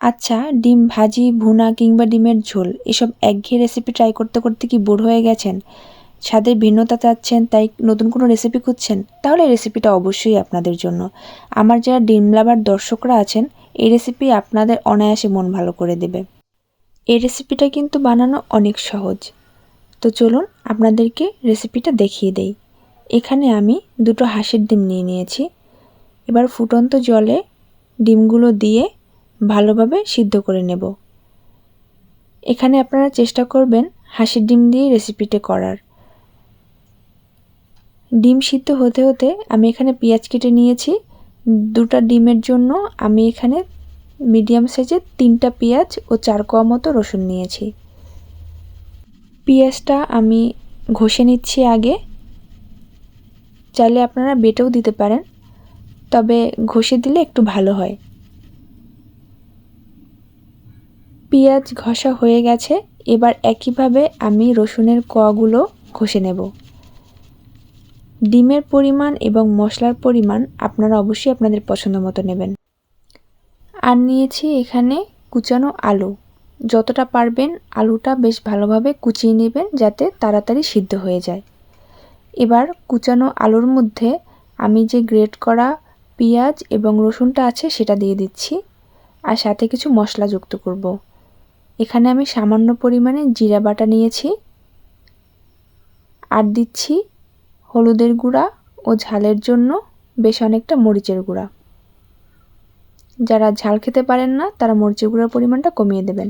আচ্ছা ডিম ভাজি, ভুনা কিংবা ডিমের ঝোল, এসব একঘেয়ে রেসিপি ট্রাই করতে করতে কি বোর হয়ে গেছেন? স্বাদের ভিন্নতা চাচ্ছেন, তাই নতুন কোনো রেসিপি খুঁজছেন? তাহলে রেসিপিটা অবশ্যই আপনাদের জন্য। আমার যারা ডিম লাভার দর্শকরা আছেন, এই রেসিপি আপনাদের অনায়াসে মন ভালো করে দেবে। এই রেসিপিটা কিন্তু বানানো অনেক সহজ। তো চলুন আপনাদেরকে রেসিপিটা দেখিয়ে দেই। এখানে আমি দুটো হাঁসের ডিম নিয়ে নিয়েছি। এবার ফুটন্ত জলে ডিমগুলো দিয়ে ভালোভাবে সিদ্ধ করে নেব। এখানে আপনারা চেষ্টা করবেন হাঁসের ডিম দিয়ে রেসিপিটা করার। ডিম সিদ্ধ হতে হতে আমি এখানে পেঁয়াজ কেটে নিয়েছি। দুটা ডিমের জন্য আমি এখানে মিডিয়াম সাইজের তিনটা পেঁয়াজ ও চার কোয়া মতো রসুন নিয়েছি। পেঁয়াজটা আমি ঘষে নিচ্ছি আগে। চাইলে আপনারা বেটেও দিতে পারেন, তবে ঘষে দিলে একটু ভালো হয়। পেঁয়াজ ঘষা হয়ে গেছে, এবার একইভাবে আমি রসুনের কোয়াগুলো ঘষে নেব। ডিমের পরিমাণ এবং মশলার পরিমাণ আপনারা অবশ্যই আপনাদের পছন্দ মতো নেবেন। আর নিয়েছি এখানে কুচানো আলু। যতটা পারবেন আলুটা বেশ ভালোভাবে কুচিয়ে নেবেন যাতে তাড়াতাড়ি সিদ্ধ হয়ে যায়। এবার কুচানো আলুর মধ্যে আমি যে গ্রেট করা পেঁয়াজ এবং রসুনটা আছে সেটা দিয়ে দিচ্ছি আর সাথে কিছু মশলা যুক্ত করব। এখানে আমি সামান্য পরিমাণে জিরা বাটা নিয়েছি। আর দিচ্ছি হলুদের গুঁড়া ও ঝালের জন্য বেশ অনেকটা মরিচের গুঁড়া। যারা ঝাল খেতে পারেন না, তারা মরিচের গুঁড়ার পরিমাণটা কমিয়ে দেবেন।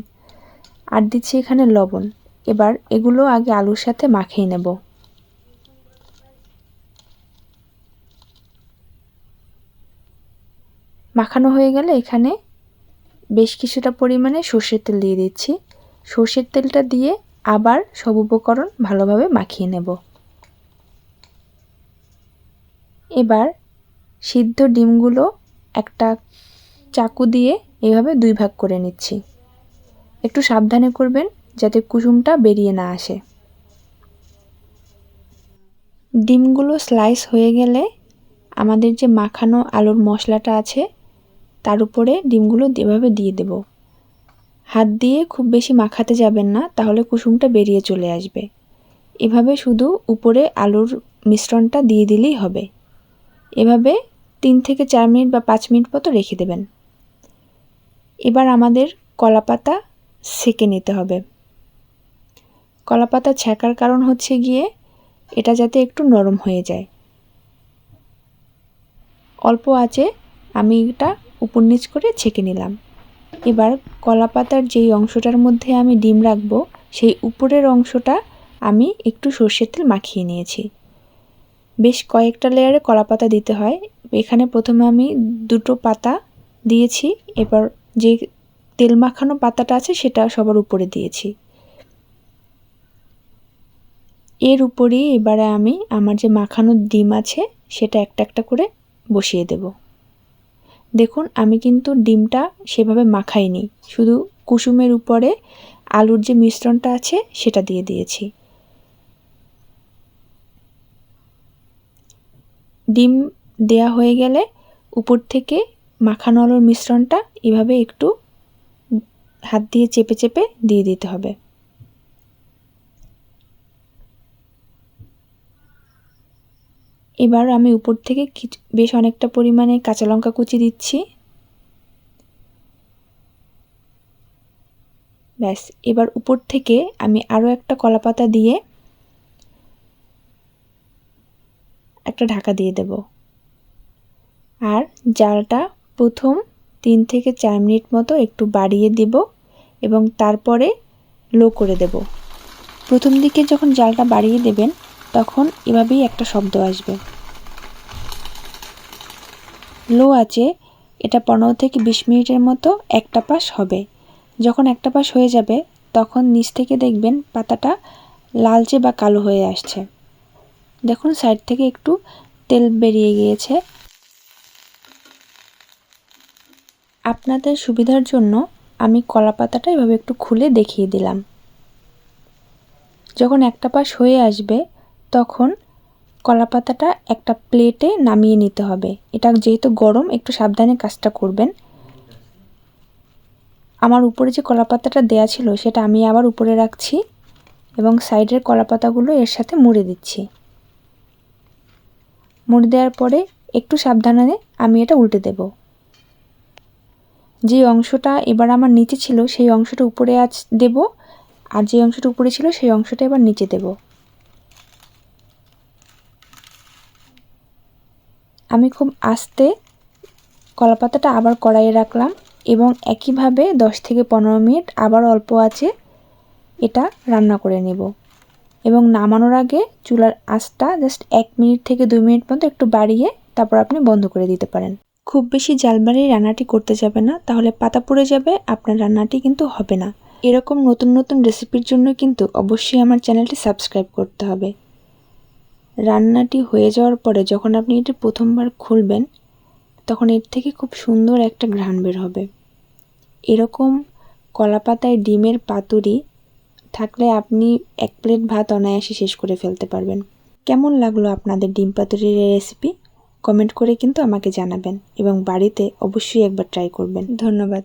আর দিচ্ছি এখানে লবণ। এবার এগুলো আগে আলুর সাথে মাখিয়ে নেব। মাখানো হয়ে গেলে এখানে বেশ কিছুটা পরিমাণে সর্ষের তেল দিয়ে দিচ্ছি। সর্ষের তেলটা দিয়ে আবার সব উপকরণ ভালোভাবে মাখিয়ে নেব। এবার সিদ্ধ ডিমগুলো একটা চাকু দিয়ে এভাবে দুই ভাগ করে নিচ্ছি। একটু সাবধানে করবেন যাতে কুসুমটা বেরিয়ে না আসে। ডিমগুলো স্লাইস হয়ে গেলে আমাদের যে মাখানো আলুর মশলাটা আছে তার উপরে ডিমগুলো এভাবে দিয়ে দেব। হাত দিয়ে খুব বেশি মাখাতে যাবেন না, তাহলে কুসুমটা বেরিয়ে চলে আসবে। এভাবে শুধু উপরে আলুর মিশ্রণটা দিয়ে দিলেই হবে। এভাবে তিন থেকে চার মিনিট বা পাঁচ মিনিট মতো রেখে দেবেন। এবার আমাদের কলাপাতা সেকে নিতে হবে। কলাপাতা ছ্যাঁকার কারণ হচ্ছে গিয়ে এটা যাতে একটু নরম হয়ে যায়। অল্প আছে আমি এটা উপর নিচ করে ছেঁকে নিলাম। এবার কলা পাতার যেই অংশটার মধ্যে আমি ডিম রাখব, সেই উপরের অংশটা আমি একটু সর্ষের তেল মাখিয়ে নিয়েছি। বেশ কয়েকটা লেয়ারে কলা পাতা দিতে হয়। এখানে প্রথমে আমি দুটো পাতা দিয়েছি, এবার যে তেল মাখানো পাতাটা আছে সেটা সবার উপরে দিয়েছি। এর উপরেই এবারে আমি আমার যে মাখানো ডিম আছে, সেটা একটা একটা করে বসিয়ে দেব। দেখুন, আমি কিন্তু ডিমটা সেভাবে মাখাইনি। শুধু কুসুমের উপরে আলুর যে মিশ্রণটা আছে, সেটা দিয়ে দিয়েছি। ডিম দেয়া হয়ে গেলে উপর থেকে মাখানো আলুর মিশ্রণটা এভাবে একটু হাত দিয়ে চেপে চেপে দিয়ে দিতে হবে। এবার আমি উপর থেকে বেশ অনেকটা পরিমাণে কাঁচা লঙ্কা কুচি দিচ্ছি। ব্যাস, এবার উপর থেকে আমি আরও একটা কলা পাতা দিয়ে একটা ঢাকা দিয়ে দেব। আর জালটা প্রথম তিন থেকে চার মিনিট মতো একটু বাড়িয়ে দেব এবং তারপরে লো করে দেব। প্রথম দিকে যখন জালটা বাড়িয়ে দেবেন তখন এভাবেই একটা শব্দ আসবে। লো আছে, এটা পনেরো থেকে বিশ মিনিটের মতো একটা পাশ হবে। যখন একটা পাশ হয়ে যাবে, তখন নিচ থেকে দেখবেন পাতাটা লালচে বা কালো হয়ে আসছে। দেখুন, সাইড থেকে একটু তেল বেরিয়ে গিয়েছে। আপনাদের সুবিধার জন্য আমি কলা পাতাটা এভাবে একটু খুলে দেখিয়ে দিলাম। যখন একটা পাশ হয়ে আসবে তখন কলা পাতাটা একটা প্লেটে নামিয়ে নিতে হবে। এটা যেহেতু গরম, একটু সাবধানে কাজটা করবেন। আমার উপরে যে কলাপাতাটা দেয়া ছিল, সেটা আমি আবার উপরে রাখছি এবং সাইডের কলাপাতাগুলো এর সাথে মুড়ে দিচ্ছি। মুড়ে দেওয়ার পরে একটু সাবধানে আমি এটা উল্টে দেব। যে অংশটা এবার আমার নিচে ছিল, সেই অংশটা উপরে আজ দেব, আর যে অংশটা উপরে ছিল, সেই অংশটা এবার নিচে দেব। আমি খুব আস্তে কলাপাতাটা আবার কড়াইয়ে রাখলাম এবং একইভাবে 10 থেকে পনেরো মিনিট আবার অল্প আছে এটা রান্না করে নেব। এবং নামানোর আগে চুলার আঁচটা জাস্ট এক মিনিট থেকে দুই মিনিট মতো একটু বাড়িয়ে তারপর আপনি বন্ধ করে দিতে পারেন। খুব বেশি জাল বাড়িয়ে রান্নাটি করতে যাবে না, তাহলে পাতা পুড়ে যাবে, আপনার রান্নাটি কিন্তু হবে না। এরকম নতুন নতুন রেসিপির জন্য কিন্তু অবশ্যই আমার চ্যানেলটি সাবস্ক্রাইব করতে হবে। রান্নাটি হয়ে যাওয়ার পরে যখন আপনি এটি প্রথমবার খুলবেন, তখন এর থেকে খুব সুন্দর একটা ঘ্রাণ বের হবে। এরকম কলাপাতায় ডিমের পাতুরি থাকলে আপনি এক প্লেট ভাত অনায়াসে শেষ করে ফেলতে পারবেন। কেমন লাগল আপনাদের ডিম পাতুরির রেসিপি কমেন্ট করে কিন্তু আমাকে জানাবেন এবং বাড়িতে অবশ্যই একবার ট্রাই করবেন। ধন্যবাদ।